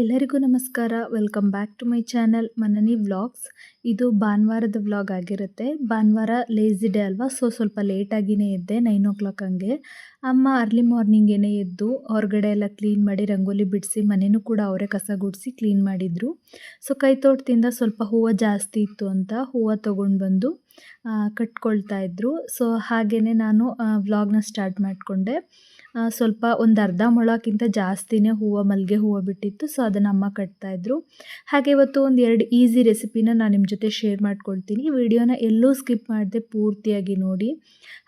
ಎಲ್ಲರಿಗೂ ನಮಸ್ಕಾರ. Welcome back to my channel Manani vlogs ಇದು ಭಾನುವಾರದ ವ್ಲಾಗ್ ಆಗಿರುತ್ತೆ. ಭಾನುವಾರ ಲೇಝಿ ಡೇ ಅಲ್ವಾ? ಸೊ ಸ್ವಲ್ಪ ಲೇಟಾಗಿಯೇ ಎದ್ದೆ ನೈನ್ ಓ ಕ್ಲಾಕ್ ಹಂಗೆ. ಅಮ್ಮ ಅರ್ಲಿ ಮಾರ್ನಿಂಗೇನೆ ಎದ್ದು, ಹೊರಗಡೆ ಎಲ್ಲ ಕ್ಲೀನ್ ಮಾಡಿ ರಂಗೋಲಿ ಬಿಡಿಸಿ ಮನೆಯೂ ಕೂಡ ಅವರೇ ಕಸ ಗುಡಿಸಿ ಕ್ಲೀನ್ ಮಾಡಿದರು. ಸೊ ಕೈ ತೋಟದಿಂದ ಸ್ವಲ್ಪ ಹೂವು ಜಾಸ್ತಿ ಇತ್ತು ಅಂತ ಹೂವು ತೊಗೊಂಡು ಬಂದು ಕಟ್ಕೊಳ್ತಾ ಇದ್ದರು ಸೊ ಹಾಗೆಯೇ ನಾನು ವ್ಲಾಗ್ನ ಸ್ಟಾರ್ಟ್ ಮಾಡಿಕೊಂಡೆ. ಸ್ವಲ್ಪ ಒಂದು ಅರ್ಧ ಮೊಳಕ್ಕಿಂತ ಜಾಸ್ತಿನೇ ಹೂವು ಮಲ್ಲಿಗೆ ಹೂವು ಬಿಟ್ಟಿತ್ತು. ಸೊ ಅದನ್ನು ಅಮ್ಮ ಕಟ್ತಾಯಿದ್ರು ಹಾಗೆ ಇವತ್ತು ಒಂದು ಎರಡು ಈಸಿ ರೆಸಿಪಿನ ನಾನು ನಿಮ್ಮ ಜೊತೆ ಶೇರ್ ಮಾಡ್ಕೊಳ್ತೀನಿ. ವಿಡಿಯೋನ ಎಲ್ಲೂ ಸ್ಕಿಪ್ ಮಾಡದೆ ಪೂರ್ತಿಯಾಗಿ ನೋಡಿ.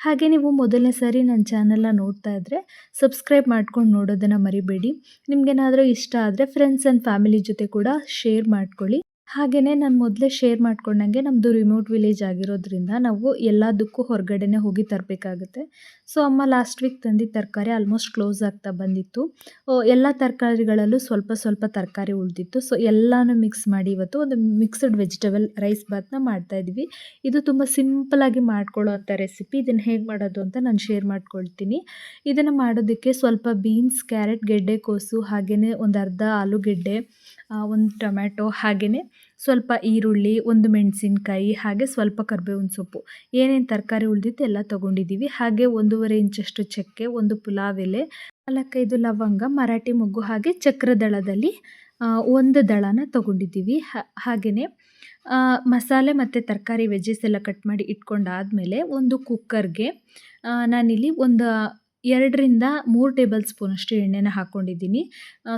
ಹಾಗೆ ನೀವು ಮೊದಲನೇ ಸಾರಿ ನನ್ನ ಚಾನಲ್ನ ನೋಡ್ತಾ ಇದ್ದರೆ ಸಬ್ಸ್ಕ್ರೈಬ್ ಮಾಡ್ಕೊಂಡು ನೋಡೋದನ್ನು ಮರಿಬೇಡಿ. ನಿಮಗೇನಾದರೂ ಇಷ್ಟ ಆದರೆ ಫ್ರೆಂಡ್ಸ್ ಆ್ಯಂಡ್ ಫ್ಯಾಮಿಲಿ ಜೊತೆ ಕೂಡ ಶೇರ್ ಮಾಡ್ಕೊಳ್ಳಿ. ಹಾಗೆಯೇ ನಾನು ಮೊದಲೇ ಶೇರ್ ಮಾಡ್ಕೊಂಡಂಗೆ ನಮ್ಮದು ರಿಮೋಟ್ ವಿಲೇಜ್ ಆಗಿರೋದ್ರಿಂದ ನಾವು ಎಲ್ಲದಕ್ಕೂ ಹೊರಗಡೆನೇ ಹೋಗಿ ತರಬೇಕಾಗುತ್ತೆ. ಸೊ ಅಮ್ಮ ಲಾಸ್ಟ್ ವೀಕ್ ತಂದಿದ್ದ ತರಕಾರಿ ಆಲ್ಮೋಸ್ಟ್ ಕ್ಲೋಸ್ ಆಗ್ತಾ ಬಂದಿತ್ತು. ಎಲ್ಲ ತರಕಾರಿಗಳಲ್ಲೂ ಸ್ವಲ್ಪ ಸ್ವಲ್ಪ ತರಕಾರಿ ಉಳಿದಿತ್ತು. ಸೊ ಎಲ್ಲನೂ ಮಿಕ್ಸ್ ಮಾಡಿ ಇವತ್ತು ಒಂದು ಮಿಕ್ಸ್ಡ್ ವೆಜಿಟೇಬಲ್ ರೈಸ್ ಬಾತ್ನ ಮಾಡ್ತಾಯಿದ್ವಿ ಇದು ತುಂಬ ಸಿಂಪಲಾಗಿ ಮಾಡ್ಕೊಳ್ಳೋ ಅಂಥ ರೆಸಿಪಿ ಇದನ್ನು ಹೇಗೆ ಮಾಡೋದು ಅಂತ ನಾನು ಶೇರ್ ಮಾಡ್ಕೊಳ್ತೀನಿ. ಇದನ್ನು ಮಾಡೋದಕ್ಕೆ ಸ್ವಲ್ಪ ಬೀನ್ಸ್ ಕ್ಯಾರೆಟ್ ಗೆಡ್ಡೆಕೋಸು ಹಾಗೆಯೇ ಒಂದು ಅರ್ಧ ಆಲೂಗೆಡ್ಡೆ ಒಂದು ಟೊಮ್ಯಾಟೊ ಹಾಗೆಯೇ ಸ್ವಲ್ಪ ಈರುಳ್ಳಿ, ಒಂದು ಮೆಣಸಿನ್ಕಾಯಿ, ಹಾಗೆ ಸ್ವಲ್ಪ ಕರ್ಬೇವಿನ ಸೊಪ್ಪು. ಏನೇನು ತರಕಾರಿ ಉಳಿದಿತ್ತು ಎಲ್ಲ ತೊಗೊಂಡಿದ್ದೀವಿ ಹಾಗೆ ಒಂದೂವರೆ ಇಂಚಷ್ಟು ಚಕ್ಕೆ, ಒಂದು ಪುಲಾವ್ ಎಲೆ, ನಾಲ್ಕೈದು ಲವಂಗ, ಮರಾಠಿ ಮೊಗ್ಗು, ಹಾಗೆ ಚಕ್ರದಳದಲ್ಲಿ ಒಂದು ದಳನ ತೊಗೊಂಡಿದ್ದೀವಿ ಹಾಗೆಯೇ ಮಸಾಲೆ ಮತ್ತು ತರಕಾರಿ ವೆಜ್ಜಸ್ ಎಲ್ಲ ಕಟ್ ಮಾಡಿ ಇಟ್ಕೊಂಡಾದಮೇಲೆ ಒಂದು ಕುಕ್ಕರ್ಗೆ ನಾನಿಲ್ಲಿ ಒಂದು ಎರಡರಿಂದ ಮೂರು ಟೇಬಲ್ ಸ್ಪೂನಷ್ಟು ಎಣ್ಣೆನ ಹಾಕ್ಕೊಂಡಿದ್ದೀನಿ.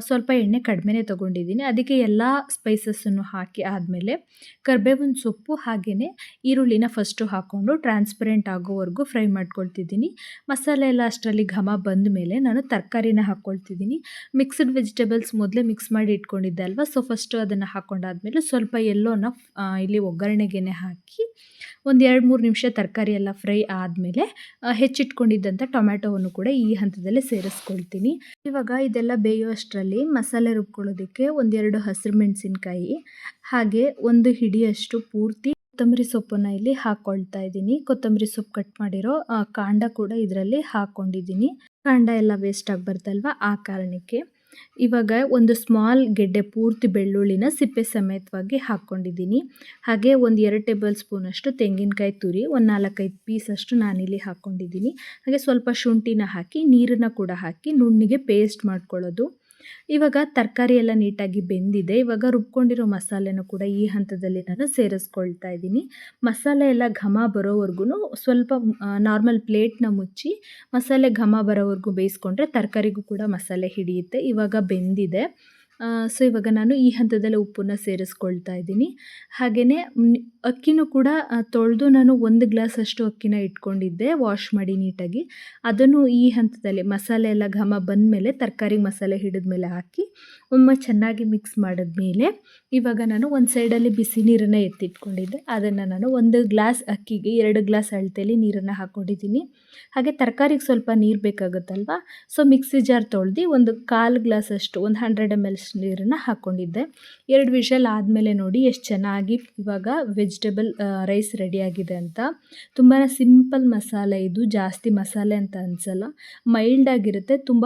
ಸ್ವಲ್ಪ ಎಣ್ಣೆ ಕಡಿಮೆನೇ ತೊಗೊಂಡಿದ್ದೀನಿ. ಅದಕ್ಕೆ ಎಲ್ಲ ಸ್ಪೈಸಸ್ಸನ್ನು ಹಾಕಿ ಆದಮೇಲೆ ಕರ್ಬೇವಿನ ಸೊಪ್ಪು ಹಾಗೆಯೇ ಈರುಳ್ಳಿನ ಫಸ್ಟು ಹಾಕ್ಕೊಂಡು ಟ್ರಾನ್ಸ್ಪರೆಂಟ್ ಆಗೋವರೆಗೂ ಫ್ರೈ ಮಾಡ್ಕೊಳ್ತಿದ್ದೀನಿ. ಮಸಾಲೆ ಎಲ್ಲ ಅಷ್ಟರಲ್ಲಿ ಘಮ ಬಂದ ಮೇಲೆ ನಾನು ತರಕಾರಿನ ಹಾಕ್ಕೊಳ್ತಿದ್ದೀನಿ. ಮಿಕ್ಸ್ಡ್ ವೆಜಿಟೇಬಲ್ಸ್ ಮೊದಲೇ ಮಿಕ್ಸ್ ಮಾಡಿ ಇಟ್ಕೊಂಡಿದ್ದೆ ಅಲ್ವಾ? ಸೊ ಫಸ್ಟು ಅದನ್ನು ಹಾಕ್ಕೊಂಡಾದ್ಮೇಲೆ ಸ್ವಲ್ಪ ಎಲ್ಲೋನ ಇಲ್ಲಿ ಒಗ್ಗರಣೆಗೆ ಹಾಕಿ ಒಂದು ಎರಡು ಮೂರು ನಿಮಿಷ ತರಕಾರಿ ಎಲ್ಲ ಫ್ರೈ ಆದಮೇಲೆ ಹೆಚ್ಚಿಟ್ಕೊಂಡಿದ್ದಂಥ ಟೊಮ್ಯಾಟೊವನ್ನು ಕೂಡ ಈ ಹಂತದಲ್ಲೇ ಸೇರಿಸ್ಕೊಳ್ತೀನಿ. ಇವಾಗ ಇದೆಲ್ಲ ಬೇಯುವಷ್ಟರಲ್ಲಿ ಮಸಾಲೆ ರುಬ್ಕೊಳ್ಳೋದಕ್ಕೆ ಒಂದೆರಡು ಹಸಿರು ಮೆಣಸಿನ್ಕಾಯಿ, ಹಾಗೆ ಒಂದು ಹಿಡಿಯಷ್ಟು ಪೂರ್ತಿ ಕೊತ್ತಂಬರಿ ಸೊಪ್ಪನ್ನು ಇಲ್ಲಿ ಹಾಕ್ಕೊಳ್ತಾ ಇದ್ದೀನಿ. ಕೊತ್ತಂಬರಿ ಸೊಪ್ಪು ಕಟ್ ಮಾಡಿರೋ ಕಾಂಡ ಕೂಡ ಇದರಲ್ಲಿ ಹಾಕ್ಕೊಂಡಿದ್ದೀನಿ ಕಾಂಡ ಎಲ್ಲ ವೇಸ್ಟ್ ಬರ್ತಲ್ವ ಆ ಕಾರಣಕ್ಕೆ. ಇವಾಗ ಒಂದು ಸ್ಮಾಲ್ ಗೆಡ್ಡೆ ಪೂರ್ತಿ ಬೆಳ್ಳುಳ್ಳಿನ ಸಿಪ್ಪೆ ಸಮೇತವಾಗಿ ಹಾಕ್ಕೊಂಡಿದ್ದೀನಿ. ಹಾಗೆ ಒಂದು ಎರಡು ಟೇಬಲ್ ಸ್ಪೂನಷ್ಟು ತೆಂಗಿನಕಾಯಿ ತುರಿ, ಒಂದು ನಾಲ್ಕೈದು ಪೀಸಷ್ಟು ನಾನಿಲ್ಲಿ ಹಾಕ್ಕೊಂಡಿದ್ದೀನಿ. ಹಾಗೆ ಸ್ವಲ್ಪ ಶುಂಠಿನ ಹಾಕಿ, ನೀರನ್ನು ಕೂಡ ಹಾಕಿ, ನುಣ್ಣಿಗೆ ಪೇಸ್ಟ್ ಮಾಡ್ಕೊಳ್ಳೋದು. ಇವಾಗ ತರಕಾರಿ ಎಲ್ಲ ನೀಟಾಗಿ ಬೆಂದಿದೆ. ಇವಾಗ ರುಬ್ಕೊಂಡಿರೋ ಮಸಾಲೆನೂ ಕೂಡ ಈ ಹಂತದಲ್ಲಿ ನಾನು ಸೇರಿಸ್ಕೊಳ್ತಾ ಇದ್ದೀನಿ. ಮಸಾಲೆ ಎಲ್ಲ ಘಮ ಬರೋವರೆಗೂ ಸ್ವಲ್ಪ ನಾರ್ಮಲ್ ಪ್ಲೇಟ್ನ ಮುಚ್ಚಿ ಮಸಾಲೆ ಘಮ ಬರೋವರೆಗೂ ಬೇಯಿಸ್ಕೊಂಡ್ರೆ ತರಕಾರಿಗೂ ಕೂಡ ಮಸಾಲೆ ಹಿಡಿಯುತ್ತೆ. ಇವಾಗ ಬೆಂದಿದೆ. ಸೊ ಇವಾಗ ನಾನು ಈ ಹಂತದಲ್ಲಿ ಉಪ್ಪನ್ನ ಸೇರಿಸ್ಕೊಳ್ತಾ ಇದ್ದೀನಿ. ಹಾಗೆಯೇ ಅಕ್ಕಿನೂ ಕೂಡ ತೊಳೆದು ನಾನು ಒಂದು ಗ್ಲಾಸ್ ಅಷ್ಟು ಅಕ್ಕಿನ ಇಟ್ಕೊಂಡಿದ್ದೆ ವಾಶ್ ಮಾಡಿ ನೀಟಾಗಿ. ಅದನ್ನು ಈ ಹಂತದಲ್ಲಿ ಮಸಾಲೆ ಎಲ್ಲ ಘಮ ಬಂದ ಮೇಲೆ ತರಕಾರಿ ಮಸಾಲೆ ಹಿಡಿದ ಮೇಲೆ ಹಾಕಿ, ಒಮ್ಮೆ ಚೆನ್ನಾಗಿ ಮಿಕ್ಸ್ ಮಾಡಿದ ಮೇಲೆ ಇವಾಗ ನಾನು ಒಂದು ಸೈಡಲ್ಲಿ ಬಿಸಿ ನೀರನ್ನು ಎತ್ತಿಟ್ಕೊಂಡಿದ್ದೆ. ಅದನ್ನು ನಾನು ಒಂದು ಗ್ಲಾಸ್ ಅಕ್ಕಿಗೆ ಎರಡು ಗ್ಲಾಸ್ ಅಳತೆಯಲ್ಲಿ ನೀರನ್ನು ಹಾಕ್ಕೊಂಡಿದ್ದೀನಿ ಹಾಗೆ ತರಕಾರಿಗೆ ಸ್ವಲ್ಪ ನೀರು ಬೇಕಾಗುತ್ತಲ್ವ? ಸೊ ಮಿಕ್ಸಿ ಜಾರ್ ತೊಳ್ದು ಒಂದು ಕಾಲು ಗ್ಲಾಸ್ ಅಷ್ಟು, ಒಂದು ಹಂಡ್ರೆಡ್ ಎಂ ನೀರನ್ನು ಹಾಕ್ಕೊಂಡಿದ್ದೆ ಎರಡು ವಿಷಲ್ ಆದಮೇಲೆ ನೋಡಿ ಎಷ್ಟು ಚೆನ್ನಾಗಿ ಇವಾಗ ವೆಜಿಟೇಬಲ್ ರೈಸ್ ರೆಡಿಯಾಗಿದೆ ಅಂತ. ತುಂಬಾ ಸಿಂಪಲ್ ಮಸಾಲೆ ಇದು, ಜಾಸ್ತಿ ಮಸಾಲೆ ಅಂತ ಅನ್ಸಲ್ಲ. ಮೈಲ್ಡ್ ಆಗಿರುತ್ತೆ, ತುಂಬ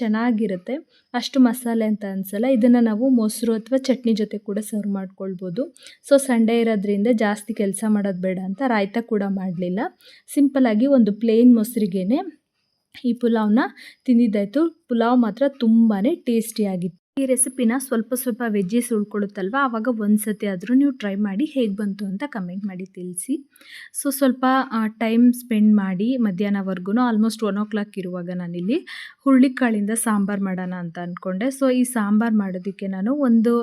ಚೆನ್ನಾಗಿರುತ್ತೆ. ಅಷ್ಟು ಮಸಾಲೆ ಅಂತ ಅನ್ಸಲ್ಲ. ಇದನ್ನು ನಾವು ಮೊಸರು ಅಥವಾ ಚಟ್ನಿ ಜೊತೆ ಕೂಡ ಸರ್ವ್ ಮಾಡ್ಕೊಳ್ಬೋದು. ಸೊ ಸಂಡೇ ಇರೋದ್ರಿಂದ ಜಾಸ್ತಿ ಕೆಲಸ ಮಾಡೋದು ಬೇಡ ಅಂತ ರಾಯ್ತ ಕೂಡ ಮಾಡಲಿಲ್ಲ. ಸಿಂಪಲಾಗಿ ಒಂದು ಪ್ಲೇನ್ ಮೊಸರಿಗೇನೆ ಈ ಪುಲಾವ್ನ ತಿಂದಿದ್ದಾಯಿತು. ಪುಲಾವ್ ಮಾತ್ರ ತುಂಬಾ ಟೇಸ್ಟಿಯಾಗಿತ್ತು ಈ ರೆಸಿಪಿನ ಸ್ವಲ್ಪ ಸ್ವಲ್ಪ ವೆಜ್ಜಸ್ ಉಳ್ಕೊಳ್ಳುತ್ತಲ್ವ? ಆವಾಗ ಒಂದು ಸತಿ ಆದರೂ ನೀವು ಟ್ರೈ ಮಾಡಿ ಹೇಗೆ ಬಂತು ಅಂತ ಕಮೆಂಟ್ ಮಾಡಿ ತಿಳಿಸಿ. ಸೊ ಸ್ವಲ್ಪ ಟೈಮ್ ಸ್ಪೆಂಡ್ ಮಾಡಿ ಮಧ್ಯಾಹ್ನವರೆಗೂ ಆಲ್ಮೋಸ್ಟ್ ಒನ್ ಓ ಕ್ಲಾಕ್ ಇರುವಾಗ ನಾನಿಲ್ಲಿ ಹುರುಳಿಕಾಳಿಂದ ಸಾಂಬಾರು ಮಾಡೋಣ ಅಂತ ಅಂದ್ಕೊಂಡೆ ಸೊ ಈ ಸಾಂಬಾರು ಮಾಡೋದಕ್ಕೆ ನಾನು ಒಂದು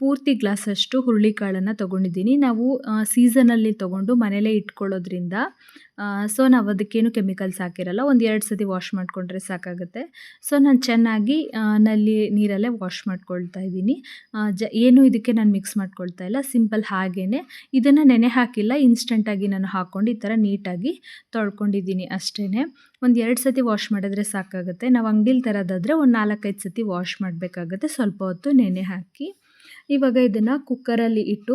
ಪೂರ್ತಿ ಗ್ಲಾಸಷ್ಟು ಹುರುಳಿಕಾಳನ್ನು ತೊಗೊಂಡಿದ್ದೀನಿ. ನಾವು ಸೀಸನಲ್ಲಿ ತೊಗೊಂಡು ಮನೇಲೇ ಇಟ್ಕೊಳ್ಳೋದ್ರಿಂದ ಸೊ ನಾವು ಅದಕ್ಕೇನು ಕೆಮಿಕಲ್ಸ್ ಹಾಕಿರಲ್ಲ, ಒಂದು ಎರಡು ಸತಿ ವಾಶ್ ಮಾಡಿಕೊಂಡ್ರೆ ಸಾಕಾಗುತ್ತೆ. ಸೊ ನಾನು ಚೆನ್ನಾಗಿ ನಲ್ಲಿ ನೀರಲ್ಲೇ ವಾಶ್ ಮಾಡ್ಕೊಳ್ತಾ ಇದ್ದೀನಿ. ಜ, ಏನು ಇದಕ್ಕೆ ನಾನು ಮಿಕ್ಸ್ ಮಾಡ್ಕೊಳ್ತಾ ಇಲ್ಲ ಸಿಂಪಲ್ ಹಾಗೇ ಇದನ್ನು ನೆನೆ ಹಾಕಿಲ್ಲ ಇನ್ಸ್ಟೆಂಟಾಗಿ ನಾನು ಹಾಕ್ಕೊಂಡು ಈ ಥರ ನೀಟಾಗಿ ತೊಳ್ಕೊಂಡಿದ್ದೀನಿ ಅಷ್ಟೇ ಒಂದು ಎರಡು ಸತಿ ವಾಶ್ ಮಾಡಿದ್ರೆ ಸಾಕಾಗುತ್ತೆ. ನಾವು ಅಂಗಡಿಲಿ ತರೋದಾದರೆ ಒಂದು ನಾಲ್ಕೈದು ಸತಿ ವಾಶ್ ಮಾಡಬೇಕಾಗುತ್ತೆ, ಸ್ವಲ್ಪ ಹೊತ್ತು ನೆನೆ ಹಾಕಿ. ಇವಾಗ ಇದನ್ನು ಕುಕ್ಕರಲ್ಲಿ ಇಟ್ಟು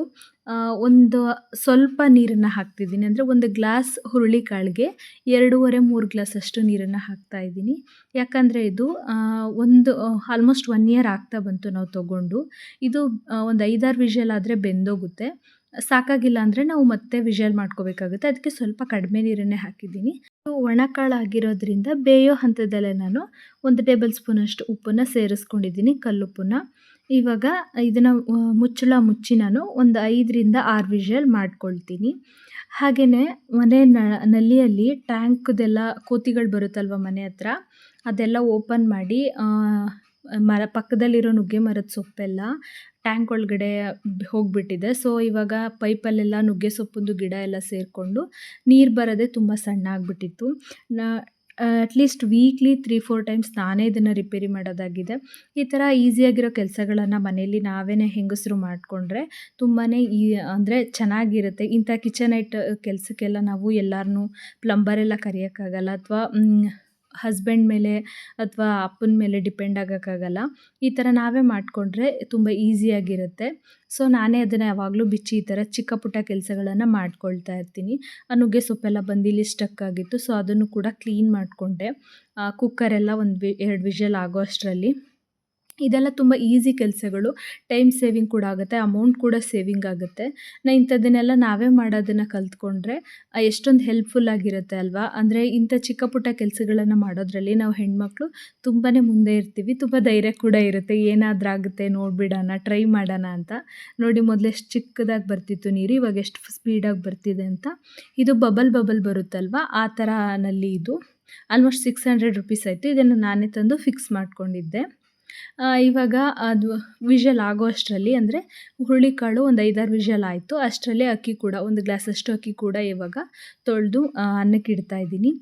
ಒಂದು ಸ್ವಲ್ಪ ನೀರನ್ನು ಹಾಕ್ತಿದ್ದೀನಿ. ಅಂದರೆ ಒಂದು ಗ್ಲಾಸ್ ಹುರುಳಿಕಾಳಿಗೆ ಎರಡೂವರೆ, ಮೂರು ಗ್ಲಾಸ್ ಅಷ್ಟು ನೀರನ್ನು ಹಾಕ್ತಾ ಇದ್ದೀನಿ. ಯಾಕಂದರೆ ಇದು ಒಂದು ಆಲ್ಮೋಸ್ಟ್ ಒನ್ ಇಯರ್ ಆಗ್ತಾ ಬಂತು ನಾವು ತಗೊಂಡು. ಇದು ಒಂದು ಐದಾರು ವಿಷಲ್ ಆದರೆ ಬೆಂದೋಗುತ್ತೆ. ಸಾಕಾಗಿಲ್ಲ ಅಂದರೆ ನಾವು ಮತ್ತೆ ವಿಷಲ್ ಮಾಡ್ಕೋಬೇಕಾಗುತ್ತೆ. ಅದಕ್ಕೆ ಸ್ವಲ್ಪ ಕಡಿಮೆ ನೀರನ್ನೇ ಹಾಕಿದ್ದೀನಿ. ಒಣ ಕಾಳು ಆಗಿರೋದ್ರಿಂದ ಬೇಯೋ ಹಂತದಲ್ಲೇ ನಾನು ಒಂದು ಟೇಬಲ್ ಸ್ಪೂನಷ್ಟು ಉಪ್ಪನ್ನು ಸೇರಿಸ್ಕೊಂಡಿದ್ದೀನಿ ಕಲ್ಲುಪ್ಪನ್ನ. ಇವಾಗ ಇದನ್ನು ಮುಚ್ಚಳ ಮುಚ್ಚಿ ನಾನು ಒಂದು ಐದರಿಂದ ಆರು ವಿಷಲ್ ಮಾಡ್ಕೊಳ್ತೀನಿ. ಹಾಗೆಯೇ ಮನೆ ನಲ್ಲಿಯಲ್ಲಿ ಟ್ಯಾಂಕ್ದೆಲ್ಲ, ಕೋತಿಗಳು ಬರುತ್ತಲ್ವ ಮನೆ ಹತ್ರ, ಅದೆಲ್ಲ ಓಪನ್ ಮಾಡಿ ಮರ, ಪಕ್ಕದಲ್ಲಿರೋ ನುಗ್ಗೆ ಮರದ ಸೊಪ್ಪೆಲ್ಲ ಟ್ಯಾಂಕ್ ಒಳಗಡೆ ಹೋಗಿಬಿಟ್ಟಿದೆ. ಸೊ, ಇವಾಗ ಪೈಪಲ್ಲೆಲ್ಲ ನುಗ್ಗೆ ಸೊಪ್ಪಿಂದು ಗಿಡ ಎಲ್ಲ ಸೇರಿಕೊಂಡು ನೀರು ಬರೋದೇ ತುಂಬ ಸಣ್ಣ ಆಗಿಬಿಟ್ಟಿತ್ತು ನಾ at least weekly three four times ನಾನೇ ಇದನ್ನು ರಿಪೇರಿ ಮಾಡೋದಾಗಿದೆ. ಈ ಥರ ಈಸಿಯಾಗಿರೋ ಕೆಲಸಗಳನ್ನು ಮನೆಯಲ್ಲಿ ನಾವೇ ಹೆಂಗಸರು ಮಾಡಿಕೊಂಡ್ರೆ ತುಂಬಾ ಈ, ಅಂದರೆ ಚೆನ್ನಾಗಿರುತ್ತೆ. ಇಂಥ ಕಿಚನ್ ಐಟ್ ಕೆಲಸಕ್ಕೆಲ್ಲ ನಾವು ಎಲ್ಲರನ್ನೂ ಪ್ಲಂಬರೆಲ್ಲ ಕರೆಯೋಕ್ಕಾಗಲ್ಲ, ಅಥವಾ ಹಸ್ಬೆಂಡ್ ಮೇಲೆ ಅಥವಾ ಅಪ್ಪನ ಮೇಲೆ ಡಿಪೆಂಡ್ ಆಗೋಕ್ಕಾಗಲ್ಲ. ಈ ಥರ ನಾವೇ ಮಾಡಿಕೊಂಡ್ರೆ ತುಂಬ ಈಸಿಯಾಗಿರುತ್ತೆ. ಸೊ ನಾನೇ ಅದನ್ನು ಯಾವಾಗಲೂ ಬಿಚ್ಚಿ ಈ ಥರ ಚಿಕ್ಕ ಪುಟ್ಟ ಕೆಲಸಗಳನ್ನು ಮಾಡ್ಕೊಳ್ತಾ ಇರ್ತೀನಿ. ನುಗ್ಗೆ ಸೊಪ್ಪೆಲ್ಲ ಬಂದು ಇಲ್ಲಿ ಸ್ಟಕ್ ಆಗಿತ್ತು, ಸೊ ಅದನ್ನು ಕೂಡ ಕ್ಲೀನ್ ಮಾಡಿಕೊಂಡೆ. ಕುಕ್ಕರೆಲ್ಲ ಒಂದು ಎರಡು ವಿಷಲ್ ಆಗೋ ಅಷ್ಟರಲ್ಲಿ. ಇದೆಲ್ಲ ತುಂಬ ಈಸಿ ಕೆಲಸಗಳು. ಟೈಮ್ ಸೇವಿಂಗ್ ಕೂಡ ಆಗುತ್ತೆ ಅಮೌಂಟ್ ಕೂಡ ಸೇವಿಂಗ್ ಆಗುತ್ತೆ. ನಾ ಇಂಥದ್ದನ್ನೆಲ್ಲ ನಾವೇ ಮಾಡೋದನ್ನು ಕಲ್ತ್ಕೊಂಡ್ರೆ ಎಷ್ಟೊಂದು ಹೆಲ್ಪ್ಫುಲ್ ಆಗಿರುತ್ತೆ ಅಲ್ವಾ? ಅಂದರೆ ಇಂಥ ಚಿಕ್ಕ ಪುಟ್ಟ ಕೆಲಸಗಳನ್ನು ಮಾಡೋದ್ರಲ್ಲಿ ನಾವು ಹೆಣ್ಮಕ್ಳು ತುಂಬಾ ಮುಂದೆ ಇರ್ತೀವಿ, ತುಂಬ ಧೈರ್ಯ ಕೂಡ ಇರುತ್ತೆ. ಏನಾದರೂ ಆಗುತ್ತೆ ನೋಡಿಬಿಡೋಣ ಟ್ರೈ ಮಾಡೋಣ ಅಂತ. ನೋಡಿ ಮೊದಲು ಎಷ್ಟು ಚಿಕ್ಕದಾಗಿ ಬರ್ತಿತ್ತು ನೀರು, ಇವಾಗ ಎಷ್ಟು ಸ್ಪೀಡಾಗಿ ಬರ್ತಿದೆ ಅಂತ. ಇದು ಬಬಲ್ ಬಬಲ್ ಬರುತ್ತಲ್ವ? ಆ ಥರ ನಲ್ಲಿ ಇದು. ಆಲ್ಮೋಸ್ಟ್ ಸಿಕ್ಸ್ ಹಂಡ್ರೆಡ್ ರುಪೀಸ್ ಆಯಿತು. ಇದನ್ನು ನಾನೇ ತಂದು ಫಿಕ್ಸ್ ಮಾಡ್ಕೊಂಡಿದ್ದೆ. ಇವಾಗ ಅದು ವಿಷಲ್ ಆಗೋ ಅಷ್ಟರಲ್ಲಿ ಅಂದರೆ ಹುರುಳಿಕಾಳು ಒಂದು ಐದಾರು ವಿಷಲ್ ಆಯಿತು. ಅಷ್ಟರಲ್ಲೇ ಅಕ್ಕಿ ಕೂಡ, ಒಂದು ಗ್ಲಾಸಷ್ಟು ಅಕ್ಕಿ ಕೂಡ ಇವಾಗ ತೊಳೆದು ಅನ್ನಕ್ಕೆ ಇಡ್ತಾ ಇದ್ದೀನಿ.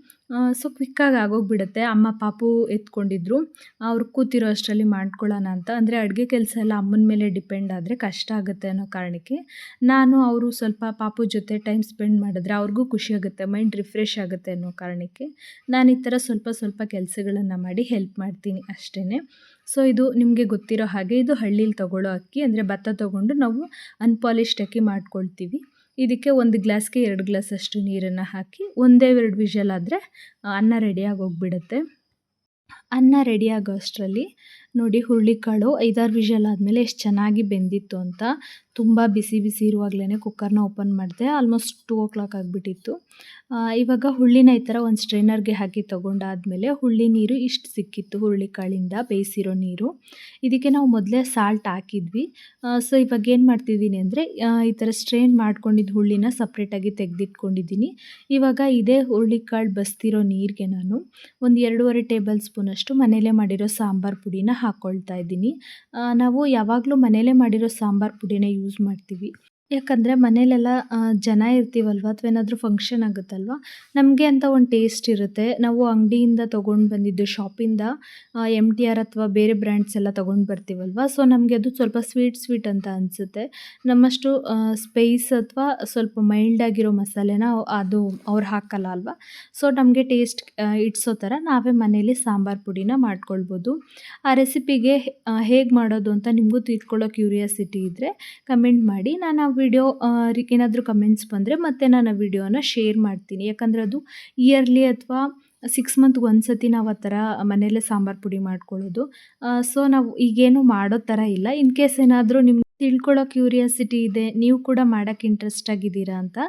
ಸೊ ಕ್ವಿಕ್ಕಾಗಿ ಆಗೋಗ್ಬಿಡುತ್ತೆ. ಅಮ್ಮ ಪಾಪು ಎತ್ಕೊಂಡಿದ್ರು. ಅವ್ರು ಕೂತಿರೋ ಅಷ್ಟರಲ್ಲಿ ಮಾಡ್ಕೊಳ್ಳೋಣ ಅಂತ. ಅಂದರೆ ಅಡುಗೆ ಕೆಲಸ ಎಲ್ಲ ಅಮ್ಮನ ಮೇಲೆ ಡಿಪೆಂಡ್ ಆದರೆ ಕಷ್ಟ ಆಗುತ್ತೆ ಅನ್ನೋ ಕಾರಣಕ್ಕೆ ನಾನು ಅವರು ಸ್ವಲ್ಪ ಪಾಪು ಜೊತೆ ಟೈಮ್ ಸ್ಪೆಂಡ್ ಮಾಡಿದ್ರೆ ಅವ್ರಿಗೂ ಖುಷಿ ಆಗುತ್ತೆ ಮೈಂಡ್ ರಿಫ್ರೆಶ್ ಆಗುತ್ತೆ ಅನ್ನೋ ಕಾರಣಕ್ಕೆ ನಾನು ಈ ಥರ ಸ್ವಲ್ಪ ಸ್ವಲ್ಪ ಕೆಲಸಗಳನ್ನು ಮಾಡಿ ಹೆಲ್ಪ್ ಮಾಡ್ತೀನಿ ಅಷ್ಟೇ ಸೊ ಇದು ನಿಮಗೆ ಗೊತ್ತಿರೋ ಹಾಗೆ ಇದು ಹಳ್ಳೀಲಿ ತೊಗೊಳ್ಳೋ ಅಕ್ಕಿ. ಅಂದರೆ ಭತ್ತ ತೊಗೊಂಡು ನಾವು ಅನ್ಪಾಲಿಶ್ಡ್ ಅಕ್ಕಿ ಮಾಡ್ಕೊಳ್ತೀವಿ. ಇದಕ್ಕೆ ಒಂದು ಗ್ಲಾಸ್ಗೆ ಎರಡು ಗ್ಲಾಸ್ ಅಷ್ಟು ನೀರನ್ನು ಹಾಕಿ ಒಂದೇ ಎರಡು ವಿಷಲ್ ಆದರೆ ಅನ್ನ ರೆಡಿಯಾಗಿ ಹೋಗ್ಬಿಡುತ್ತೆ. ಅನ್ನ ರೆಡಿಯಾಗೋ ಅಷ್ಟರಲ್ಲಿ ನೋಡಿ ಹುರುಳಿಕಾಳು ಐದಾರು ವಿಷಲ್ ಆದಮೇಲೆ ಎಷ್ಟು ಚೆನ್ನಾಗಿ ಬೆಂದಿತ್ತು ಅಂತ ತುಂಬ ಬಿಸಿ ಬಿಸಿ ಇರುವಾಗಲೇ ಕುಕ್ಕರ್ನ ಓಪನ್ ಮಾಡಿದೆ. ಆಲ್ಮೋಸ್ಟ್ ಟೂ ಓ ಕ್ಲಾಕ್ ಆಗಿಬಿಟ್ಟಿತ್ತು ಇವಾಗ ಹುಳ್ಳಿನ ಈ ಥರ ಒಂದು ಸ್ಟ್ರೈನರ್ಗೆ ಹಾಕಿ ತೊಗೊಂಡಾದಮೇಲೆ ಹುಳ್ಳಿ ನೀರು ಇಷ್ಟು ಸಿಕ್ಕಿತ್ತು ಹುರುಳಿಕಾಳಿಂದ ಬೇಯಿಸಿರೋ ನೀರು. ಇದಕ್ಕೆ ನಾವು ಮೊದಲೇ ಸಾಲ್ಟ್ ಹಾಕಿದ್ವಿ. ಸೊ ಇವಾಗ ಏನು ಮಾಡ್ತಿದ್ದೀನಿ ಅಂದರೆ ಈ ಥರ ಸ್ಟ್ರೈನ್ ಮಾಡ್ಕೊಂಡಿದ್ದ ಹುಳ್ಳಿನ ಸಪ್ರೇಟಾಗಿ ತೆಗೆದಿಟ್ಕೊಂಡಿದ್ದೀನಿ. ಇವಾಗ ಇದೇ ಹುರುಳಿಕಾಳು ಬಸ್ತಿರೋ ನೀರಿಗೆ ನಾನು ಒಂದು ಎರಡೂವರೆ ಟೇಬಲ್ ಸ್ಪೂನಷ್ಟು ಮನೇಲೇ ಮಾಡಿರೋ ಸಾಂಬಾರು ಪುಡಿನ ಹಾಕ್ಕೊಳ್ತಾ ಇದ್ದೀನಿ. ನಾವು ಯಾವಾಗಲೂ ಮನೆಯಲ್ಲೇ ಮಾಡಿರೋ ಸಾಂಬಾರು ಪುಡಿನೇ ಯೂಸ್ ಮಾಡ್ತೀವಿ. ಯಾಕಂದರೆ ಮನೇಲೆಲ್ಲ ಜನ ಇರ್ತೀವಲ್ವ? ಅಥವಾ ಏನಾದರೂ ಫಂಕ್ಷನ್ ಆಗುತ್ತಲ್ವ? ನಮಗೆ ಅಂತ ಒಂದು ಟೇಸ್ಟ್ ಇರುತ್ತೆ. ನಾವು ಅಂಗಡಿಯಿಂದ ತೊಗೊಂಡು ಬಂದಿದ್ದು ಶಾಪಿಂದ ಎಂ ಟಿ ಆರ್ ಅಥವಾ ಬೇರೆ ಬ್ರ್ಯಾಂಡ್ಸ್ ಎಲ್ಲ ತೊಗೊಂಡು ಬರ್ತೀವಲ್ವ? ಸೊ ನಮಗೆ ಅದು ಸ್ವಲ್ಪ ಸ್ವೀಟ್ ಸ್ವೀಟ್ ಅಂತ ಅನಿಸುತ್ತೆ. ನಮ್ಮಷ್ಟು ಸ್ಪೈಸ್ ಅಥವಾ ಸ್ವಲ್ಪ ಮೈಲ್ಡ್ ಆಗಿರೋ ಮಸಾಲೆನ ಅದು ಅವ್ರು ಹಾಕಲ್ಲ ಅಲ್ವಾ? ಸೊ ನಮಗೆ ಟೇಸ್ಟ್ ಇಟ್ಸೋ ಥರ ನಾವೇ ಮನೇಲಿ ಸಾಂಬಾರು ಪುಡಿನ ಮಾಡ್ಕೊಳ್ಬೋದು. ಆ ರೆಸಿಪಿಗೆ ಹೇಗೆ ಮಾಡೋದು ಅಂತ ನಿಮಗೂ ತಿಳ್ಕೊಳ್ಳೋ ಕ್ಯೂರಿಯಾಸಿಟಿ ಇದ್ದರೆ ಕಮೆಂಟ್ ಮಾಡಿ. ನಾನು ವಿಡಿಯೋ ಏನಾದರೂ ಕಮೆಂಟ್ಸ್ ಬಂದರೆ ಮತ್ತೆ ನಾನು ಆ ವಿಡಿಯೋನ ಶೇರ್ ಮಾಡ್ತೀನಿ. ಯಾಕಂದರೆ ಅದು ಇಯರ್ಲಿ ಅಥವಾ ಸಿಕ್ಸ್ ಮಂತ್ಗೆ ಒಂದು ಸತಿ ನಾವು ಆ ಥರ ಮನೆಯಲ್ಲೇ ಸಾಂಬಾರು ಪುಡಿ ಮಾಡ್ಕೊಳ್ಳೋದು. ಸೊ ನಾವು ಈಗೇನು ಮಾಡೋ ಥರ ಇಲ್ಲ. ಇನ್ ಕೇಸ್ ಏನಾದರೂ ನಿಮ್ಗೆ ತಿಳ್ಕೊಳ್ಳೋ ಕ್ಯೂರಿಯಾಸಿಟಿ ಇದೆ, ನೀವು ಕೂಡ ಮಾಡೋಕ್ಕೆ ಇಂಟ್ರೆಸ್ಟ್ ಆಗಿದ್ದೀರಾ ಅಂತ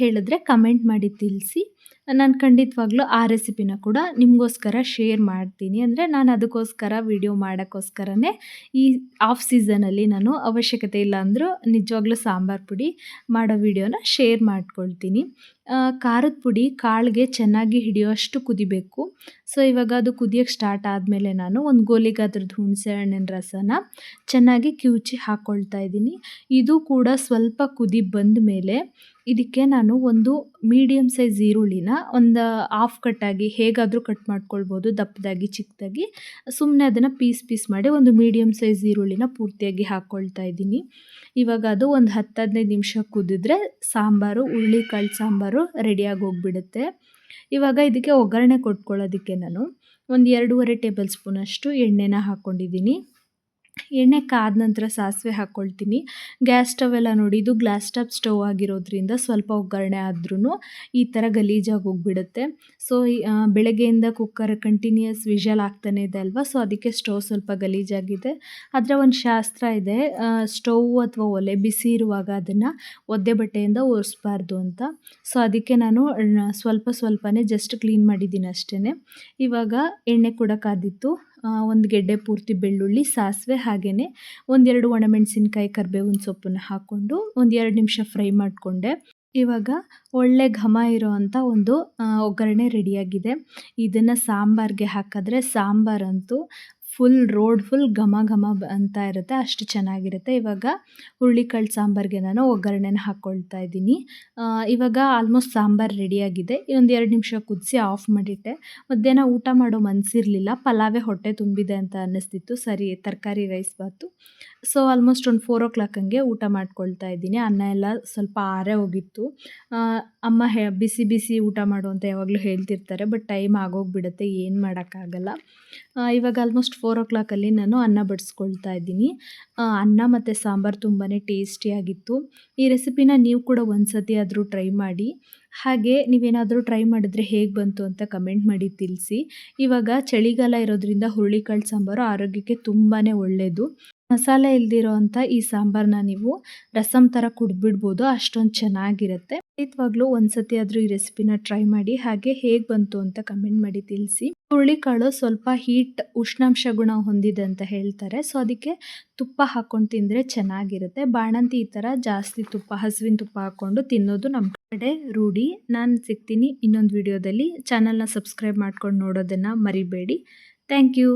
ಹೇಳಿದ್ರೆ ಕಮೆಂಟ್ ಮಾಡಿ ತಿಳಿಸಿ. ನಾನು ಖಂಡಿತವಾಗ್ಲೂ ಆ ರೆಸಿಪಿನ ಕೂಡ ನಿಮಗೋಸ್ಕರ ಶೇರ್ ಮಾಡ್ತೀನಿ. ಅಂದರೆ ನಾನು ಅದಕ್ಕೋಸ್ಕರ ವಿಡಿಯೋ ಮಾಡೋಕ್ಕೋಸ್ಕರನೇ ಈ ಆಫ್ ಸೀಸನಲ್ಲಿ ನಾನು ಅವಶ್ಯಕತೆ ಇಲ್ಲ ಅಂದರೂ ನಿಜವಾಗ್ಲೂ ಸಾಂಬಾರು ಪುಡಿ ಮಾಡೋ ವಿಡಿಯೋನ ಶೇರ್ ಮಾಡ್ಕೊಳ್ತೀನಿ. ಖಾರದ ಪುಡಿ ಕಾಳಿಗೆ ಚೆನ್ನಾಗಿ ಹಿಡಿಯೋಷ್ಟು ಕುದಿಬೇಕು. ಸೊ ಇವಾಗ ಅದು ಕುದಿಯೋಕ್ಕೆ ಸ್ಟಾರ್ಟ್ ಆದಮೇಲೆ ನಾನು ಒಂದು ಗೋಲಿಗೆ ಅದ್ರದ್ದು ಹುಣಸೆ ಹಣ್ಣಿನ ರಸನ ಚೆನ್ನಾಗಿ ಕಿವುಚಿ ಹಾಕ್ಕೊಳ್ತಾ ಇದ್ದೀನಿ. ಇದು ಕೂಡ ಸ್ವಲ್ಪ ಕುದಿ ಬಂದ ಮೇಲೆ ಇದಕ್ಕೆ ನಾನು ಒಂದು ಮೀಡಿಯಮ್ ಸೈಜ್ ಈರುಳ್ಳಿನ ಒಂದು ಹಾಫ್ ಕಟ್ಟಾಗಿ ಹೇಗಾದರೂ ಕಟ್ ಮಾಡ್ಕೊಳ್ಬೋದು, ದಪ್ಪದಾಗಿ, ಚಿಕ್ಕದಾಗಿ. ಸುಮ್ಮನೆ ಅದನ್ನು ಪೀಸ್ ಪೀಸ್ ಮಾಡಿ ಒಂದು ಮೀಡಿಯಮ್ ಸೈಜ್ ಈರುಳ್ಳಿನ ಪೂರ್ತಿಯಾಗಿ ಹಾಕ್ಕೊಳ್ತಾ ಇದ್ದೀನಿ. ಇವಾಗ ಅದು ಒಂದು ಹತ್ತು, ಹದಿನೈದು ನಿಮಿಷ ಕುದಿದ್ರೆ ಸಾಂಬಾರು, ಹುರುಳಿಕಾಳು ಸಾಂಬಾರು ರೆಡಿಯಾಗಿ ಹೋಗ್ಬಿಡುತ್ತೆ. ಇವಾಗ ಇದಕ್ಕೆ ಒಗ್ಗರಣೆ ಕೊಟ್ಕೊಳ್ಳೋದಕ್ಕೆ ನಾನು ಒಂದು ಎರಡೂವರೆ ಟೇಬಲ್ ಸ್ಪೂನಷ್ಟು ಎಣ್ಣೆನ ಹಾಕ್ಕೊಂಡಿದ್ದೀನಿ ಎಣ್ಣೆ ಕಾದ ನಂತರ ಸಾಸಿವೆ ಹಾಕ್ಕೊಳ್ತೀನಿ ಗ್ಯಾಸ್ ಸ್ಟವ್ ಎಲ್ಲ ನೋಡಿ ಇದು ಗ್ಲಾಸ್ ಟಾಪ್ ಸ್ಟವ್ ಆಗಿರೋದ್ರಿಂದ ಸ್ವಲ್ಪ ಒಗ್ಗರಣೆ ಆದ್ರೂ ಈ ಥರ ಗಲೀಜಾಗಿ ಹೋಗ್ಬಿಡುತ್ತೆ. ಸೊ ಬೆಳಗ್ಗೆಯಿಂದ ಕುಕ್ಕರ್ ಕಂಟಿನ್ಯೂಯಸ್ ವಿಷಲ್ ಆಗ್ತಾನೆ ಇದೆ ಅಲ್ವಾ? ಸೊ ಅದಕ್ಕೆ ಸ್ಟವ್ ಸ್ವಲ್ಪ ಗಲೀಜಾಗಿದೆ. ಅದರ ಒಂದು ಶಾಸ್ತ್ರ ಇದೆ ಸ್ಟವ್ ಅಥವಾ ಒಲೆ ಬಿಸಿ ಇರುವಾಗ ಅದನ್ನು ಒದ್ದೆ ಬಟ್ಟೆಯಿಂದ ಒರೆಸ್ಬಾರ್ದು ಅಂತ. ಸೊ ಅದಕ್ಕೆ ನಾನು ಸ್ವಲ್ಪ ಸ್ವಲ್ಪನೇ ಜಸ್ಟ್ ಕ್ಲೀನ್ ಮಾಡಿದ್ದೀನಿ ಅಷ್ಟೇ ಇವಾಗ ಎಣ್ಣೆ ಕೂಡ ಕಾದಿತ್ತು. ಒಂದು ಗೆಡ್ಡೆ ಪೂರ್ತಿ ಬೆಳ್ಳುಳ್ಳಿ, ಸಾಸಿವೆ ಹಾಗೆಯೇ ಒಂದೆರಡು ಒಣಮೆಣಸಿನ್ಕಾಯಿ, ಕರಿಬೇವಿನ ಸೊಪ್ಪನ್ನು ಹಾಕ್ಕೊಂಡು ಒಂದೆರಡು ನಿಮಿಷ ಫ್ರೈ ಮಾಡಿಕೊಂಡೆ. ಇವಾಗ ಒಳ್ಳೆ ಘಮ ಇರೋವಂಥ ಒಂದು ಒಗ್ಗರಣೆ ರೆಡಿಯಾಗಿದೆ. ಇದನ್ನು ಸಾಂಬಾರ್ಗೆ ಹಾಕಿದ್ರೆ ಸಾಂಬಾರಂತೂ ಫುಲ್ ರೋಡ್ ಫುಲ್ ಘಮ ಘಮ ಅಂತ ಇರುತ್ತೆ, ಅಷ್ಟು ಚೆನ್ನಾಗಿರುತ್ತೆ. ಇವಾಗ ಹುರುಳಿಕಾಳು ಸಾಂಬಾರಿಗೆ ನಾನು ಒಗ್ಗರಣೆನ ಹಾಕ್ಕೊಳ್ತಾ ಇದ್ದೀನಿ. ಇವಾಗ ಆಲ್ಮೋಸ್ಟ್ ಸಾಂಬಾರು ರೆಡಿಯಾಗಿದೆ ಒಂದು ಎರಡು ನಿಮಿಷ ಕುದಿಸಿ ಆಫ್ ಮಾಡಿಟ್ಟೆ. ಮಧ್ಯಾಹ್ನ ಊಟ ಮಾಡೋ ಮನಸ್ಸಿರಲಿಲ್ಲ ಪಲಾವೇ ಹೊಟ್ಟೆ ತುಂಬಿದೆ ಅಂತ ಅನ್ನಿಸ್ತಿತ್ತು. ಸರಿ, ತರಕಾರಿ ರೈಸ್ ಬಾತು. ಸೊ ಆಲ್ಮೋಸ್ಟ್ ಒಂದು ಫೋರ್ ಓ ಕ್ಲಾಕ್ ಹಂಗೆ ಊಟ ಮಾಡ್ಕೊಳ್ತಾ ಇದ್ದೀನಿ. ಅನ್ನ ಎಲ್ಲ ಸ್ವಲ್ಪ ಆರೇ ಹೋಗಿತ್ತು. ಅಮ್ಮ ಹೇ, ಬಿಸಿ ಬಿಸಿ ಊಟ ಮಾಡು ಅಂತ ಯಾವಾಗಲೂ ಹೇಳ್ತಿರ್ತಾರೆ, ಬಟ್ ಟೈಮ್ ಆಗೋಗ್ಬಿಡುತ್ತೆ. ಏನು ಮಾಡೋಕ್ಕಾಗಲ್ಲ. ಇವಾಗ ಆಲ್ಮೋಸ್ಟ್ ಫೋರ್ ಓ ಕ್ಲಾಕಲ್ಲಿ ನಾನು ಅನ್ನ ಬಡಿಸ್ಕೊಳ್ತಾ ಇದ್ದೀನಿ. ಅನ್ನ ಮತ್ತು ಸಾಂಬಾರು ತುಂಬಾ ಟೇಸ್ಟಿಯಾಗಿತ್ತು ಈ ರೆಸಿಪಿನ ನೀವು ಕೂಡ ಒಂದು ಸತಿ ಆದರೂ ಟ್ರೈ ಮಾಡಿ. ಹಾಗೆ ನೀವೇನಾದರೂ ಟ್ರೈ ಮಾಡಿದ್ರೆ ಹೇಗೆ ಬಂತು ಅಂತ ಕಮೆಂಟ್ ಮಾಡಿ ತಿಳಿಸಿ. ಇವಾಗ ಚಳಿಗಾಲ ಇರೋದ್ರಿಂದ ಹುರುಳಿಕಾಳು ಸಾಂಬಾರು ಆರೋಗ್ಯಕ್ಕೆ ತುಂಬಾ ಒಳ್ಳೆಯದು ಮಸಾಲೆ ಇಲ್ದಿರೋ ಅಂಥ ಈ ಸಾಂಬಾರನ್ನ ನೀವು ರಸಮ್ ಥರ ಕುಡ್ಬಿಡ್ಬೋದು, ಅಷ್ಟೊಂದು ಚೆನ್ನಾಗಿರುತ್ತೆ. ಖಂಡಿತವಾಗ್ಲೂ ಒಂದ್ಸತಿ ಆದರೂ ಈ ರೆಸಿಪಿನ ಟ್ರೈ ಮಾಡಿ, ಹಾಗೆ ಹೇಗೆ ಬಂತು ಅಂತ ಕಮೆಂಟ್ ಮಾಡಿ ತಿಳಿಸಿ. ಹುರುಳಿಕಾಳು ಸ್ವಲ್ಪ ಹೀಟ್ ಉಷ್ಣಾಂಶ ಗುಣ ಹೊಂದಿದೆ ಅಂತ ಹೇಳ್ತಾರೆ. ಸೊ, ಅದಕ್ಕೆ ತುಪ್ಪ ಹಾಕೊಂಡು ತಿಂದರೆ ಚೆನ್ನಾಗಿರುತ್ತೆ. ಬಾಣಂತಿ ಈ ಥರ ಜಾಸ್ತಿ ತುಪ್ಪ, ಹಸುವಿನ ತುಪ್ಪ ಹಾಕ್ಕೊಂಡು ತಿನ್ನೋದು ನಮ್ಮ ಕಡೆ ರೂಢಿ. ನಾನು ಸಿಗ್ತೀನಿ ಇನ್ನೊಂದು ವಿಡಿಯೋದಲ್ಲಿ. ಚಾನಲ್ನ ಸಬ್ಸ್ಕ್ರೈಬ್ ಮಾಡ್ಕೊಂಡು ನೋಡೋದನ್ನು ಮರಿಬೇಡಿ. Thank you.